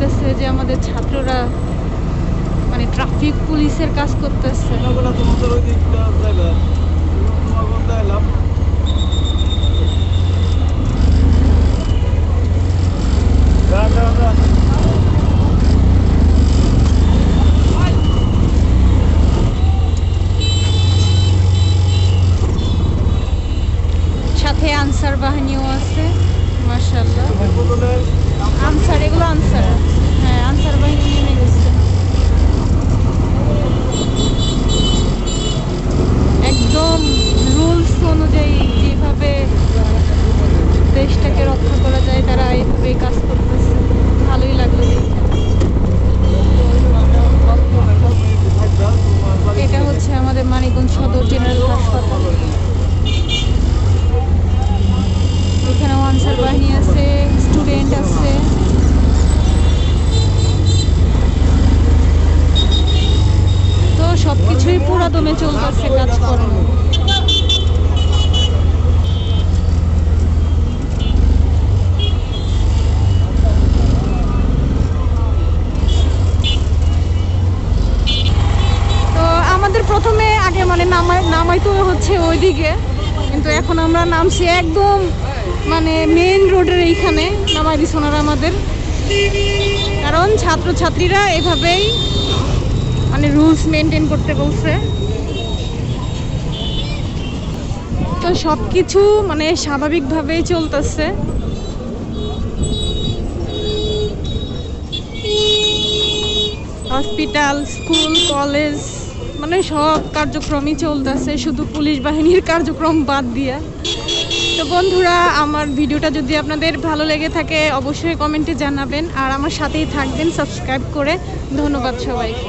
হইতেছে যে আমাদের ছাত্ররা মানে ট্রাফিক পুলিশের কাজ করতেছে। সাথে আনসার বাহিনীও আছে। রক্ষা করা যায়, তারা এইভাবেই কাজ করতেছে। ভালোই লাগল এটা হচ্ছে আমাদের মানিকগঞ্জ সদর জেনারেল হাসপাতাল। এখানেও আনসার বাহিনী আছে, স্টুডেন্ট আছে। তো সব কিছুই পুরো দমে চলতেছে কাজকর্ম তো আমাদের প্রথমে আগে মানে নামাই নামাইতো হচ্ছে ওইদিকে। কিন্তু এখন আমরা নামছি একদম মানে মেন রোডের এইখানে, নামাই দিস ওনারা আমাদের। কারণ ছাত্রছাত্রীরা এভাবেই মানে রুলস মেনটেন করতে বলছে। তো সব কিছু মানে স্বাভাবিকভাবেই চলতেছে। Hospital, school, college. মানে সব কার্যক্রমই চলতেছে, শুধু পুলিশ বাহিনীর কার্যক্রম বাদ দিয়া। তো বন্ধুরা, আমার ভিডিওটা যদি আপনাদের ভালো লেগে থাকে, অবশ্যই কমেন্টে জানাবেন। আর আমার সাথেই থাকবেন, সাবস্ক্রাইব করে। ধন্যবাদ সবাইকে।